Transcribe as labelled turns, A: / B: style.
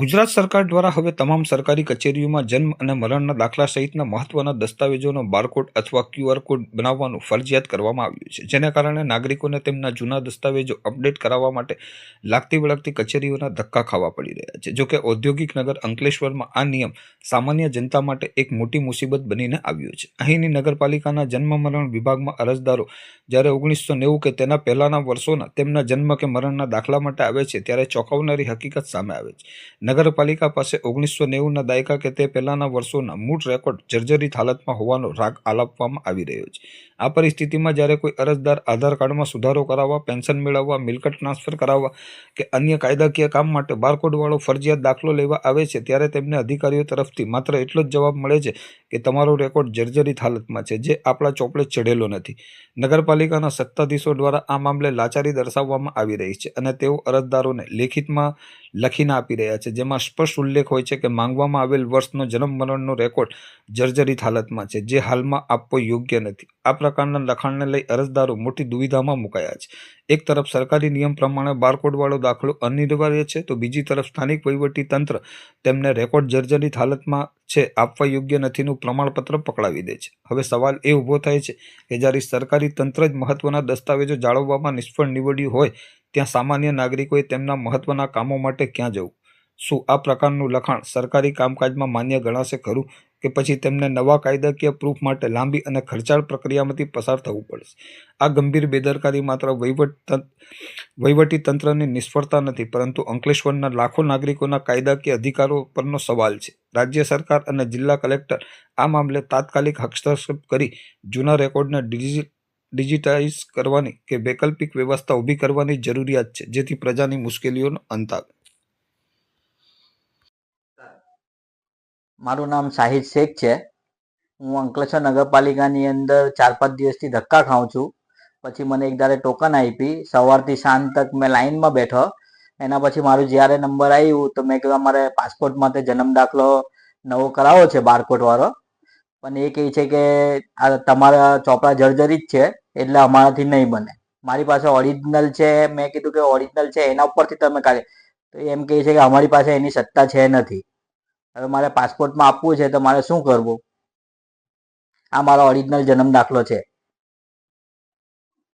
A: ગુજરાત સરકાર દ્વારા હવે તમામ સરકારી કચેરીઓમાં જન્મ અને મરણના દાખલા સહિતના મહત્વના દસ્તાવેજોનો બારકોડ અથવા ક્યુઆર કોડ બનાવવાનું ફરજિયાત કરવામાં આવ્યું છે. જેના કારણે નાગરિકોને તેમના જૂના દસ્તાવેજો અપડેટ કરાવવા માટે લાગતી વળગતી કચેરીઓના ધક્કા ખાવા પડી રહ્યા છે. જોકે ઔદ્યોગિક નગર અંકલેશ્વરમાં આ નિયમ સામાન્ય જનતા માટે એક મોટી મુસીબત બનીને આવ્યો છે. અહીંની નગરપાલિકાના જન્મ મરણ વિભાગમાં અરજદારો જ્યારે ઓગણીસો નેવું કે તેના પહેલાના વર્ષોના તેમના જન્મ કે મરણના દાખલા માટે આવે છે, ત્યારે ચોંકાવનારી હકીકત સામે આવે છે. નગરપાલિકા પાસે ઓગણીસો નેવુંના દાયકા કે તે પહેલાંના વર્ષોના મૂળ રેકોર્ડ જર્જરિત હાલતમાં હોવાનો રાગ આલાપવામાં આવી રહ્યો છે. આ પરિસ્થિતિમાં જ્યારે કોઈ અરજદાર આધાર કાર્ડમાં સુધારો કરાવવા, પેન્શન મેળવવા, મિલકત ટ્રાન્સફર કરાવવા કે અન્ય કાયદાકીય કામ માટે બારકોડવાળો ફરજિયાત દાખલો લેવા આવે છે, ત્યારે તેમને અધિકારીઓ તરફથી માત્ર એટલો જ જવાબ મળે છે કે તમારો રેકોર્ડ જર્જરિત હાલતમાં છે, જે આપણા ચોપડે ચઢેલો નથી. નગરપાલિકાના સત્તાધીશો દ્વારા આ મામલે લાચારી દર્શાવવામાં આવી રહી છે અને તેઓ અરજદારોને લેખિતમાં લખીને આપી રહ્યા છે જેમાં સ્પષ્ટ ઉલ્લેખ હોય છે કે માંગવામાં આવેલ વર્ષનો જન્મ મરણનો રેકોર્ડ જર્જરિત હાલતમાં છે, જે હાલમાં આપવો યોગ્ય નથી. આ પ્રકારના લખાણને લઈ અરજદારો મોટી દુવિધામાં મુકાયા છે. એક તરફ સરકારી નિયમ પ્રમાણે બારકોડવાળો દાખલો અનિવાર્ય છે, તો બીજી તરફ સ્થાનિક વહીવટી તંત્ર તેમને રેકોર્ડ જર્જરિત હાલતમાં છે, આપવા યોગ્ય નથીનું પ્રમાણપત્ર પકડાવી દે છે. હવે સવાલ એ ઊભો થાય છે કે જ્યારે સરકારી તંત્ર જ મહત્વના દસ્તાવેજો જાળવવામાં નિષ્ફળ નીવડ્યું હોય, ત્યાં સામાન્ય નાગરિકોએ તેમના મહત્વના કામો માટે ક્યાં જવું? શું આ પ્રકારનું લખાણ સરકારી કામકાજમાં માન્ય ગણાશે ખરું? કે પછી તેમને નવા કાયદાકીય પ્રૂફ માટે લાંબી અને ખર્ચાળ પ્રક્રિયામાંથી પસાર થવું પડશે? આ ગંભીર બેદરકારી માત્ર વહીવટ તંત્રની નિષ્ફળતા નથી, પરંતુ અંકલેશ્વરના લાખો નાગરિકોના કાયદાકીય અધિકારો પરનો સવાલ છે. રાજ્ય સરકાર અને જિલ્લા કલેક્ટર આ મામલે તાત્કાલિક હસ્તક્ષેપ કરી જૂના રેકોર્ડને ડિજિ, ડિજિટાઇઝ કરવાની કે વૈકલ્પિક વ્યવસ્થા ઊભી કરવાની જરૂરિયાત છે, જેથી પ્રજાની મુશ્કેલીઓનો અંત આવે.
B: મારું નામ શાહિદ શેખ છે. હું અંકલેશ્વર નગરપાલિકાની અંદર ચાર પાંચ દિવસથી ધક્કા ખાઉં છું. પછી મને એક દાડે ટોકન આપી, સવારથી સાંજ તક મેં લાઇનમાં બેઠો. એના પછી મારું જ્યારે નંબર આવ્યું તો મેં કીધું મારે પાસપોર્ટ માટે જન્મ દાખલો નવો કરાવો છે બારકોટવાળો પણ એ કહે છે કે, આ તમારા ચોપડા જર્જરિત છે, એટલે અમારાથી નહીં બને. મારી પાસે ઓરિજિનલ છે, મેં કીધું કે ઓરિજિનલ છે, એના ઉપરથી તમે કાઢે. તો એમ કહે છે કે, અમારી પાસે એની સત્તા છે નથી. હવે મારે પાસપોર્ટમાં આપવું છે તો મારે શું કરવું? આ મારો ઓરિજિનલ જન્મ દાખલો છે.